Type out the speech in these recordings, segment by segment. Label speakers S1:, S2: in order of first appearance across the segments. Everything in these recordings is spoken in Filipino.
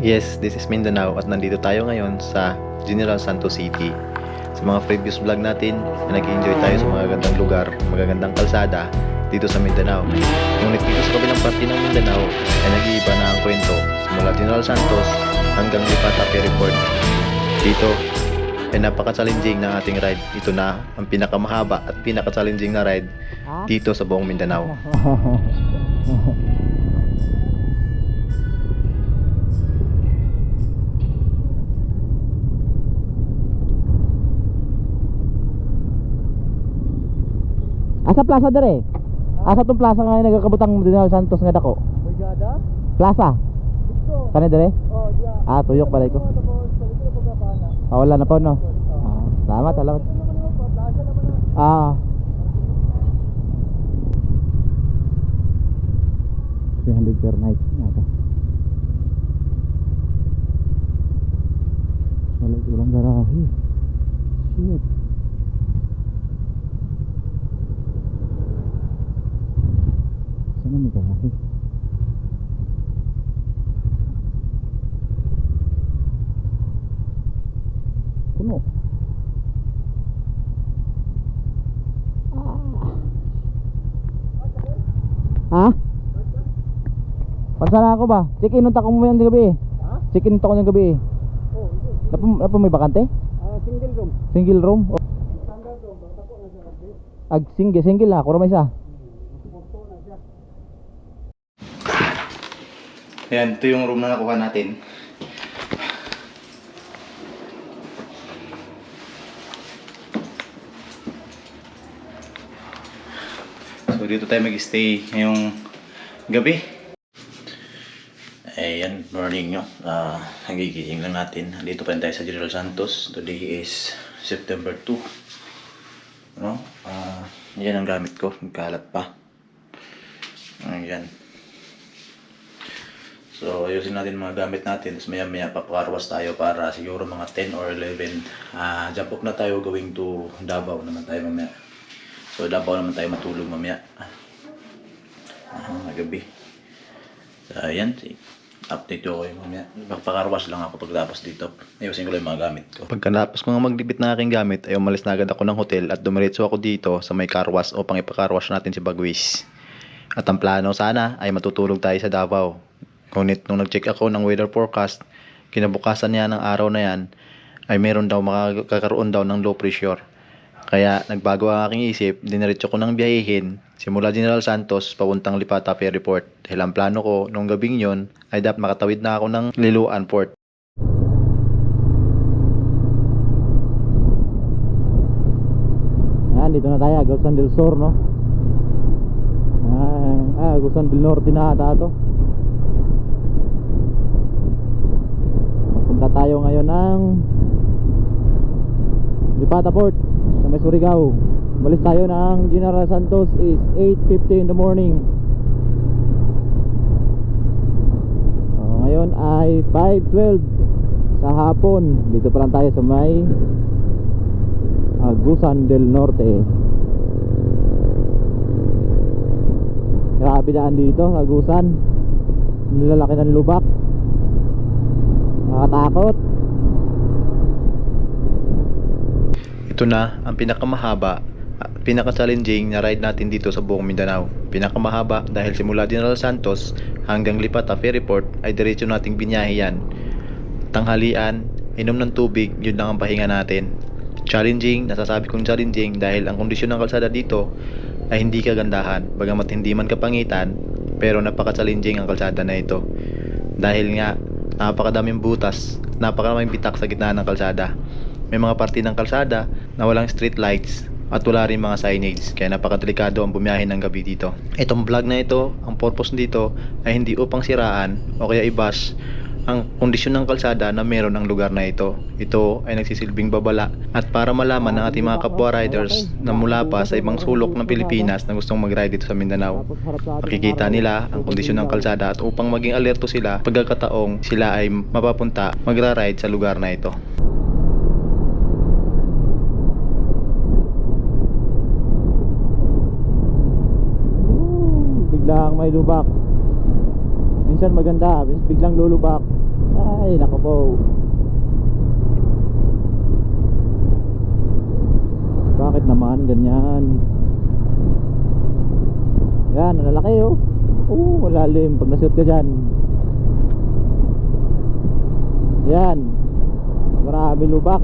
S1: Yes, this is Mindanao at nandito tayo ngayon sa General Santos City. Sa mga previous vlog natin, nag-enjoy tayo sa mga gandang lugar, magagandang kalsada dito sa Mindanao. Ngunit dito sa kabilang parte ng Mindanao ay nag-iiba na ang kwento simula General Santos hanggang Lipata Ferry Port. Dito ay napaka-challenging ng ating ride. Ito na ang pinakamahaba at pinaka-challenging na ride dito sa buong Mindanao.
S2: Asa plaza dere? Asa tong plaza nga yung nagakabutang Dinal Santos nga dako?
S3: Brigada?
S2: Plaza?
S3: Dito.
S2: Kani dere?
S3: Oh, diya.
S2: Ah, tuyok balay ko. Ah, wala na po no. Ah, salamat, salamat. Ah. 300 per night. Nata. Wala walang garahe. Shit. Sana may garahe? Puno. Ha? Pansana ako ba? Check in unta ko mo yan ng gabi.
S3: Ha?
S2: Check in unta ko ng gabi.
S3: Oh, ito.
S2: Napo napo may bakante?
S3: Ah, single room.
S2: Single room? O,
S3: Standard room. Basta po na siya. Okay.
S2: ag single single na, kuro may isa.
S3: Siya.
S1: Ayan, ito yung room na nakuha natin. So dito tayo mag-stay ngayong gabi. Ayan, morning nyo. Uh, nagigising lang natin. Dito pa rin tayo sa General Santos. Today is September 2. Ano? Ah, yan ang gamit ko. Nagkalat pa. Ayan. So, ayusin natin mga gamit natin. Tapos maya maya papakarwas tayo para siguro mga 10 or 11. Ah, jump na tayo going to Davao naman tayo mamaya. So, Davao naman tayo matulog mamaya. Ah, gabi. So, ayan. si- Update ko kayo mamaya. Papakarwas lang ako pagtapos dito. Ayusin ko lang yung mga gamit ko. Pagkatapos ko nga maglibit ng aking gamit, ay umalis na agad ako ng hotel at dumiretso ako dito sa may carwash upang ipakarwash natin si Bagwis. At ang plano sana ay matutulog tayo sa Davao. Ngunit nung nag-check ako ng weather forecast, kinabukasan niya ng araw na yan, ay meron daw makakaroon daw ng low pressure. Kaya nagbago ang aking isip, diniretso ko ng biyahihin simula General Santos papuntang Lipata Ferry Port. Dahil ang plano ko nung gabing yon ay dapat makatawid na ako ng Liluan Port.
S2: Ayan, dito na tayo, Agusan del Sur, no? Ah, ah Agusan del Norte na ata ito. Magpunta tayo ngayon ng Lipata Port sa may Surigao. Umalis tayo ng General Santos is 8.50 in the morning. Oh, ngayon ay 5.12 sa hapon. Dito pa lang tayo sa may Agusan del Norte Grabe daan dito, Agusan Nilalaki ng lubak Nakatakot
S1: Ito na ang pinakamahaba pinaka-challenging na ride natin dito sa buong Mindanao. Pinakamahaba dahil simula General Santos hanggang Lipata Ferry Port ay diretso nating binyahe. Tanghalian, inom ng tubig, yun lang ang pahinga natin. Challenging, nasasabi kong challenging dahil ang kondisyon ng kalsada dito ay hindi kagandahan. Bagamat hindi man kapangitan, pero napaka-challenging ang kalsada na ito. Dahil nga, napakadaming butas, napakaraming bitak sa gitna ng kalsada. May mga parte ng kalsada na walang street lights at wala rin mga signage kaya napakadelikado ang bumiyahe ng gabi dito. Itong vlog na ito, ang purpose dito ay hindi upang siraan o kaya i-bash ang kondisyon ng kalsada na meron ang lugar na ito. Ito ay nagsisilbing babala at para malaman ng ating mga kapwa riders na mula pa sa ibang sulok ng Pilipinas na gustong mag-ride dito sa Mindanao. Makikita nila ang kondisyon ng kalsada at upang maging alerto sila pagkakataong sila ay mapapunta magra-ride sa lugar na ito.
S2: Biglang may lubak Minsan maganda, biglang lulubak Ay, nako. Bakit naman ganyan? Yan, ang lalaki oh. Oo, malalim pag nashoot ka dyan. Yan. Marami lubak.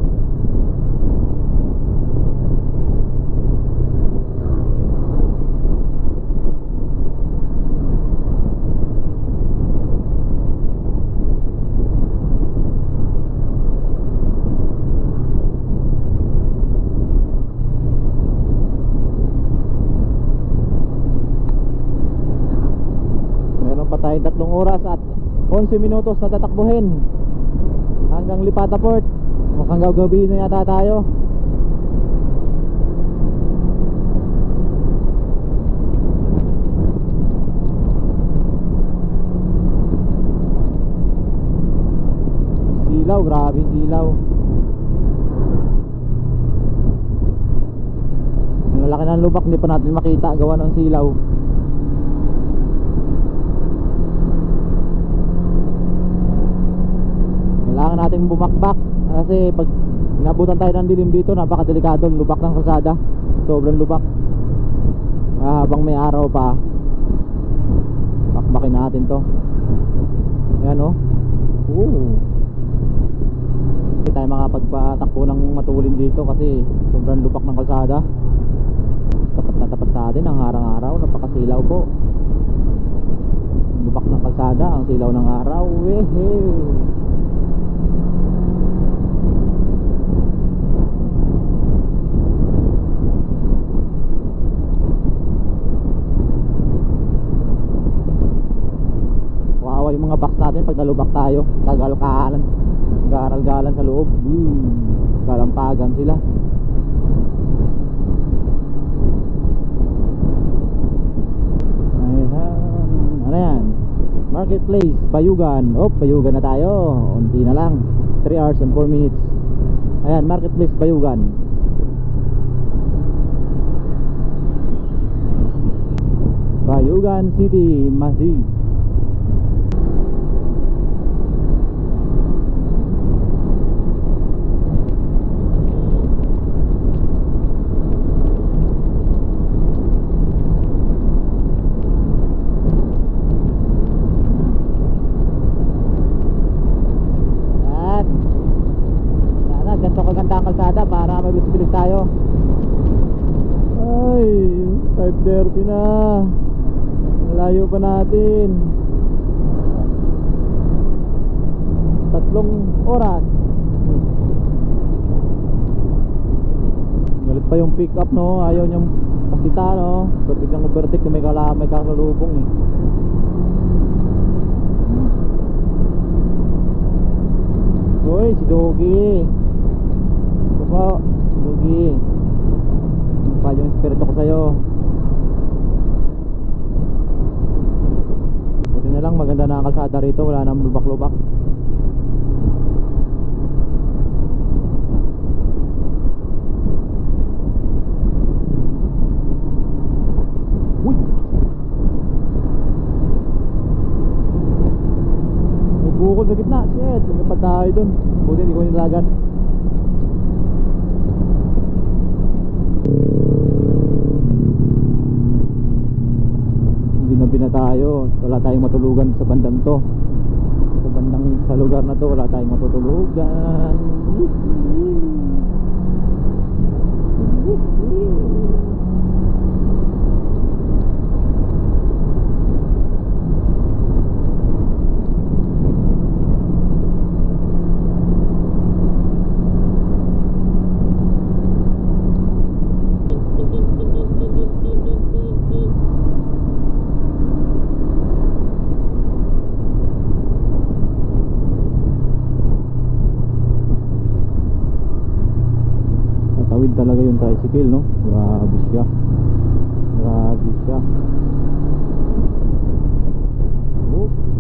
S2: Meron pa tayong tatlong oras at 11 minutos na tatakbuhin hanggang Lipata Port. Mukhang gagabi na yata tayo. Silaw, grabe silaw. Lalaki ng lubak, hindi pa natin makita gawa ng silaw. Kailangan nating bumakbak. Kasi pag inabutan tayo ng dilim dito napakadelikado. Lubak ng kalsada. Sobrang lubak. Ah, habang may araw pa bakbakin natin to. Ayan oh. Oo. hindi tayo makapagpatakbo ng matulin dito kasi sobrang lubak ng kalsada. Tapat na tapat sa atin. Ang harang-araw napakasilaw po. Lubak ng kalsada ang silaw ng araw. Wehey. Wawa yung mga box natin pag nalubak tayo Kagalkalan Garal-galan sa loob. Boom. Kalampagan sila. Ayan Ano yan? Marketplace, Payugan. Oh, Payugan na tayo. Unti na lang. 3 hours and 4 minutes. Ayan, Marketplace, Payugan. Payugan City, Masjid Yan. Sana ganito kaganda ang kalsada para may bilis tayo. Ay, 5.30 na. Layo pa natin. Tatlong oras. Galit pa yung pick up no, ayaw niyang pasita no. Bertik ng bertik may kala may kasalubong eh. Uy, si Dogi. Po, si Dogi. Pa yung espiritu ko sa'yo. Buti na lang maganda na ang kalsada rito, wala nang lubak-lubak. Bukol sa gitna. Shit, lumipad tayo dun. Buti hindi ko nilagan. Ginabi na tayo. Matulugan sa bandang to. Sa bandang sa lugar na to, wala tayong matutulugan. Tatawid talaga yung tricycle, no? Grabe siya. Grabe siya. Oops.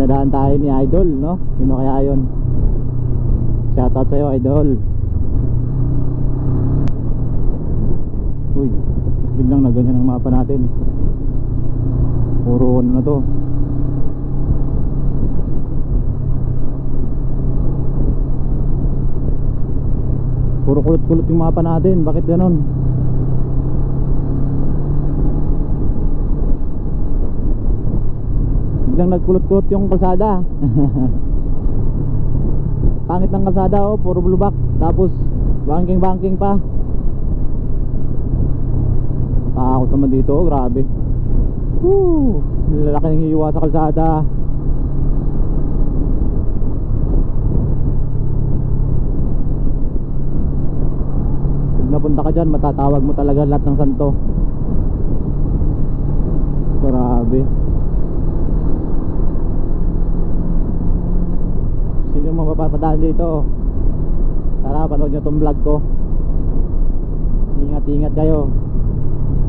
S2: Pinadaan tayo ni Idol, no? Sino kaya yun? Shoutout sa'yo, Idol. Uy, biglang na ganyan ang mapa natin. Puro ano na to. Puro kulot-kulot yung mapa natin. Bakit ganon? Biglang nagkulot-kulot yung kalsada. Pangit ng kalsada oh, puro bulubak. Tapos banking-banking pa. Takot naman dito, oh, grabe. Woo! Lalaki ng iiwa sa kalsada. Pag napunta ka dyan, matatawag mo talaga lahat ng santo. Grabe. Sino mga mapapadaan dito? Tara, panood nyo tong vlog ko. Ingat-ingat kayo.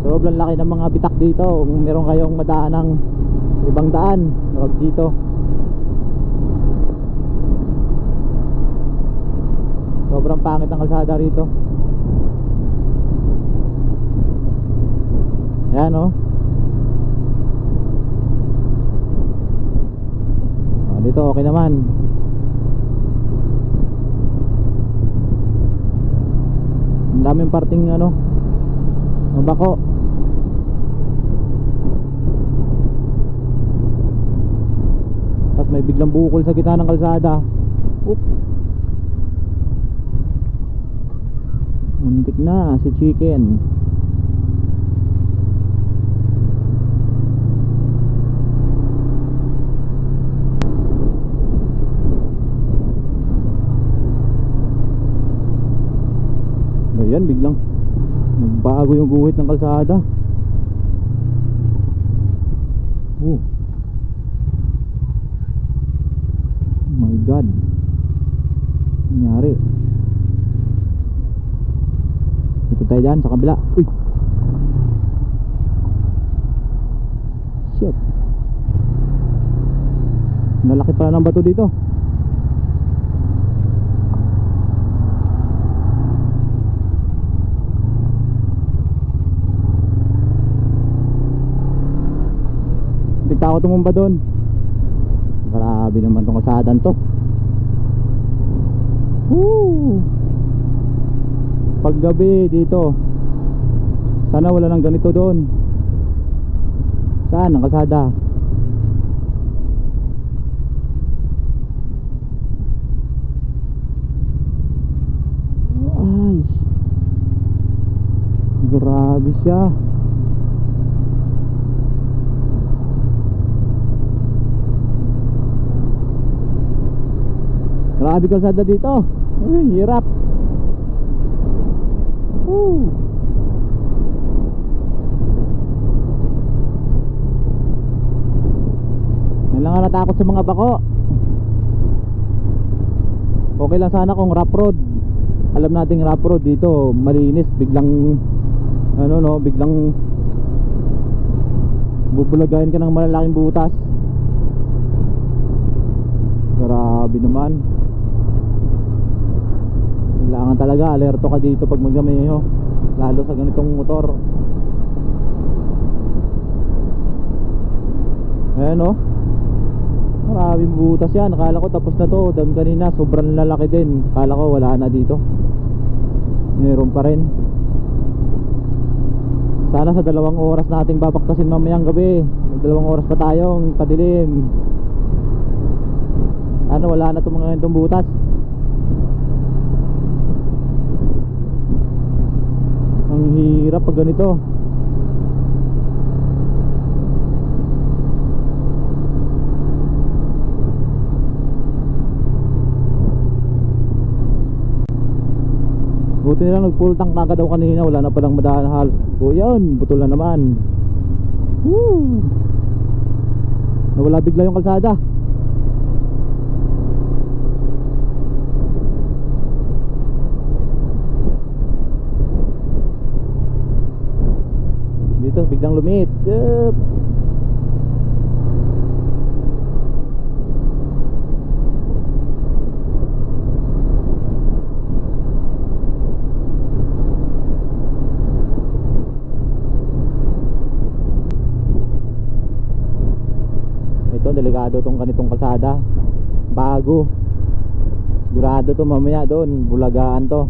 S2: Sobrang laki ng mga bitak dito. Kung meron kayong madaan ng ibang daan, huwag dito. Sobrang pangit ang kalsada rito. Yan oh. Ah, dito okay naman. Ang daming parting ano, mabako. Tapos may biglang bukol sa gitna ng kalsada. Oop. Muntik na si chicken. Ayan, biglang nagbago yung guhit ng kalsada. Oh. My God. Nangyari. Ito tayo dyan sa kabila. Uy. Shit. Nalaki pala ng bato dito. Hindi tao tumumba doon. Grabe naman tong kasadan to. Woo! Paggabi dito. Sana wala nang ganito doon. Saan ang kasada? Ay. Grabe siya. Grabe kalsada dito. Ay, hirap. Woo. Yan lang natakot sa mga bako. Okay lang sana kung rough road. Alam nating rough road dito, malinis, biglang ano no, biglang bubulagayin ka ng malalaking butas. Grabe naman. Kailangan talaga alerto ka dito pag magmameho lalo sa ganitong motor. Ayan oh. Maraming butas yan. Akala ko tapos na to. Dan kanina sobrang lalaki din. Akala ko wala na dito. Meron pa rin. Sana sa dalawang oras nating babaktasin mamayang gabi. Dalawang oras pa tayong padilim. Ano wala na itong mga ganitong butas. Ang hirap pag ganito. Buti lang nag full tank na kanina Wala na palang madaan halos O yun, butol na naman Woo! Nawala bigla yung kalsada yang lumit Cep. ito delikado tong kanitong kalsada. Bago durado to mamaya doon bulagaan to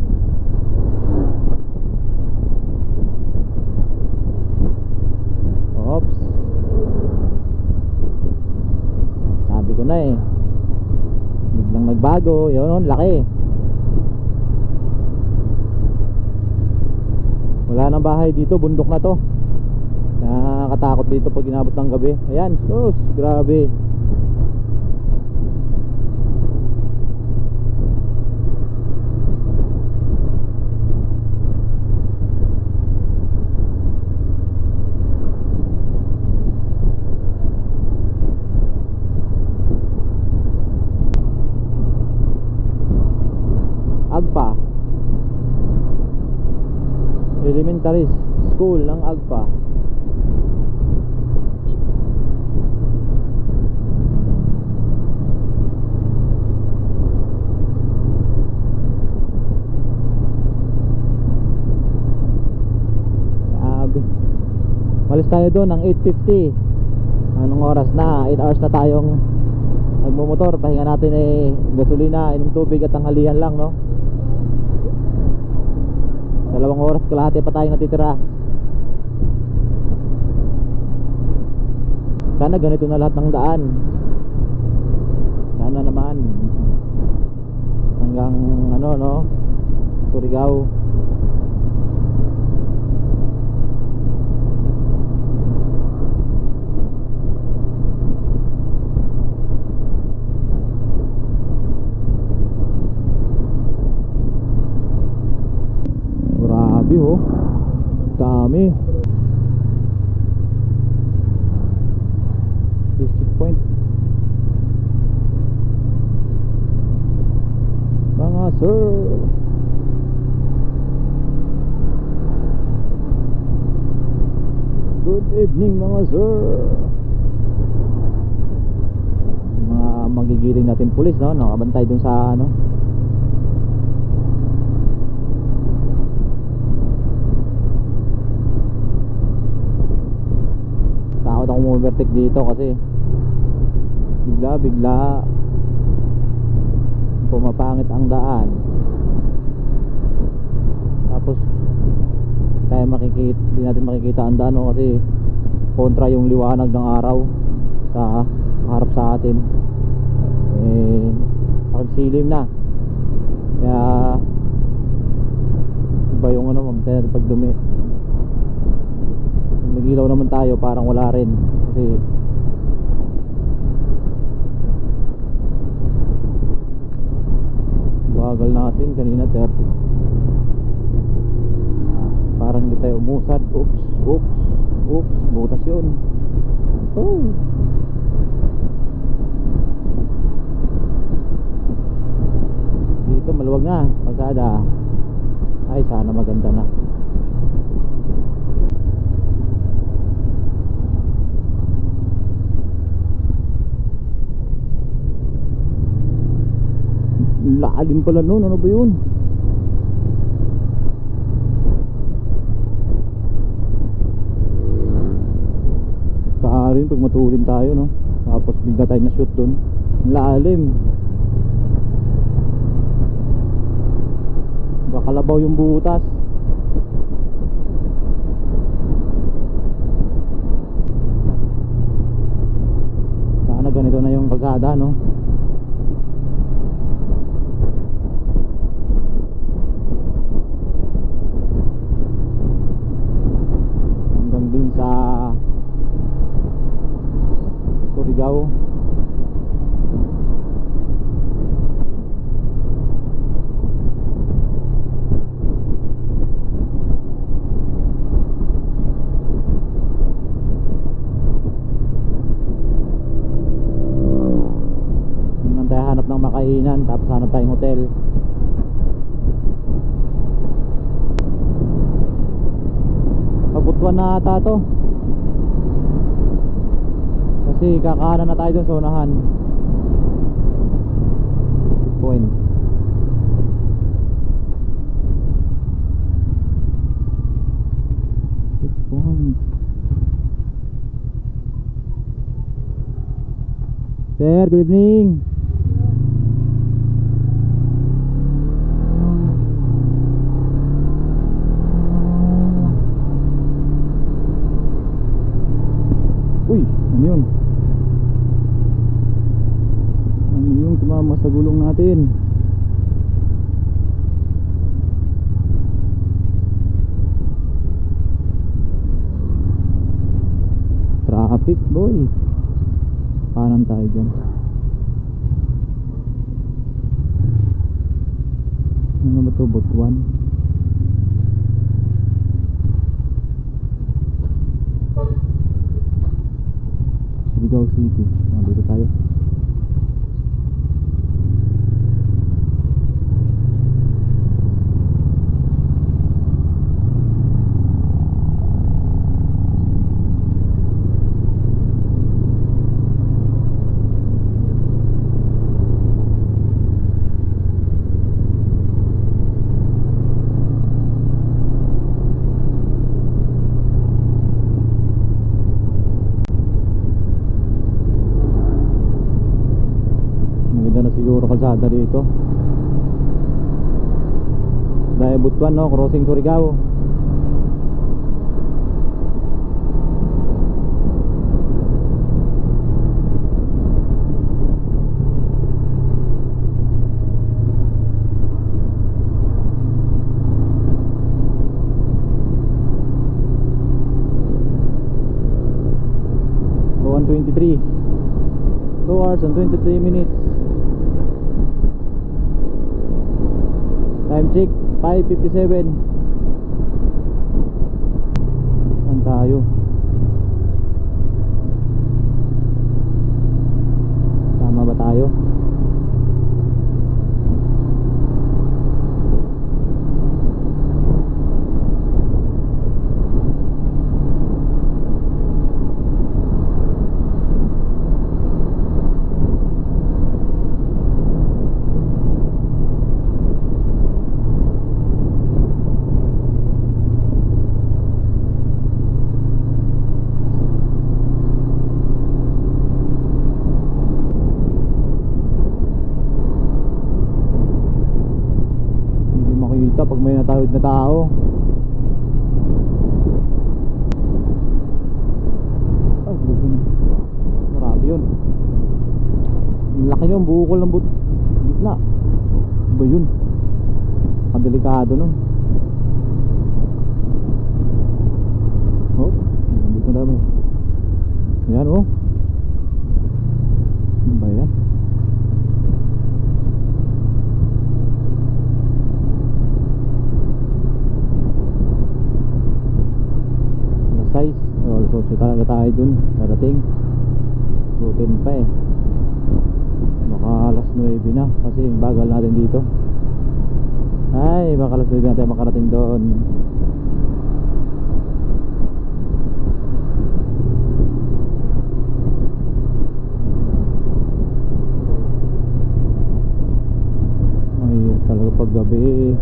S2: na eh. Biglang nagbago. Yun, laki. Wala nang bahay dito, bundok na to. Nakakatakot dito pag inabot ng gabi. Ayan, sus, grabe. Agpa Elementary School ng Agpa Malis tayo doon ng 8.50 Anong oras na? 8 hours na tayong nagmumotor. Pahinga natin eh gasolina, inom tubig at tanghalian lang no Dalawang oras kalahati pa tayo natitira. Sana ganito na lahat ng daan. Sana naman. Hanggang ano no? Surigao Grabe oh. Dami. District point. Mga sir. Good evening mga sir. Mga magigiling natin pulis no, nakabantay dun sa ano, takot ako overtake dito kasi bigla bigla pumapangit ang daan. Tapos tayo makikita hindi natin makikita ang daan no, kasi kontra yung liwanag ng araw sa harap sa atin. Eh silim na. Kaya iba yung ano pag dumi nagilaw naman tayo parang wala rin kasi bagal natin kanina 30 parang hindi tayo umusad. Oops oops oops butas yun. Oh. Dito maluwag na kalsada. Ay sana maganda na lalim pala nun. Ano ba yun? Rin pag matulin tayo no? Tapos bigla tayo na shoot dun. Lalim. Kakalabaw yung butas. Sana ganito na yung kalsada no hanggang dun sa Surigao Doon tayo hanap ng makainan hanap tayong hotel. Pabutuan na ata to. Kasi kakanan na tayo dun sa unahan. Point. Sir, good evening. 1 no crossing Surigao 123 2 hours and 23 minutes. Time check. 5.57 Saan tayo? Tama ba tayo? Makikita pag may natawid na tao. Ay, buko Marami yun. Laki yun, bukol ng but Gitna. Ba yun? Kadelikado nun. Oh, nandito na dami Ayan oh Ano ba yan? alas 6 8 talaga tayo dun darating. Butin pa eh. Baka alas 9 na kasi bagal natin dito. Ay baka alas 9 natin makarating doon. Ay talaga pag gabi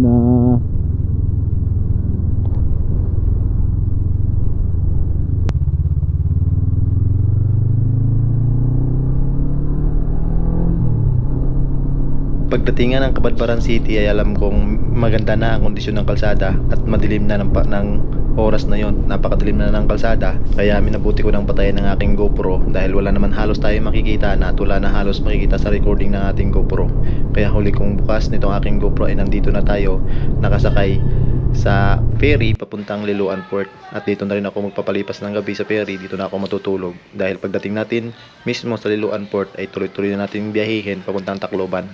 S2: na.
S1: Pagdating nga ng Kabadbaran City ay alam kong maganda na ang kondisyon ng kalsada at madilim na ng, ng oras na yon napakadilim na ng kalsada. Kaya minabuti ko ng patayin ng aking GoPro dahil wala naman halos tayo makikita na at na halos makikita sa recording ng ating GoPro. Kaya huli kong bukas nitong aking GoPro ay nandito na tayo nakasakay sa ferry papuntang Liloan Port. At dito na rin ako magpapalipas ng gabi sa ferry. Dito na ako matutulog dahil pagdating natin mismo sa Liloan Port ay tuloy-tuloy na natin biyahihin papuntang Tacloban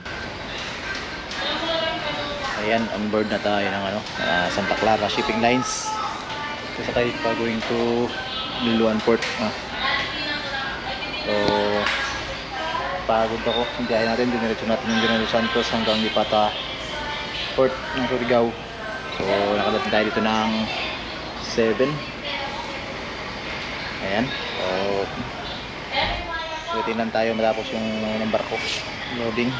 S2: Ayan, on board na tayo ng ano, ah, Santa Clara Shipping Lines. Sasakay pa going to Liluan Port. Ah. So, pagod ako. Ang biyahe natin, diniretso natin yung General Santos hanggang Lipata Port ng Surigao. So, nakadating tayo dito ng 7. Ayan. So, waiting lang tayo matapos yung ng barko. Loading.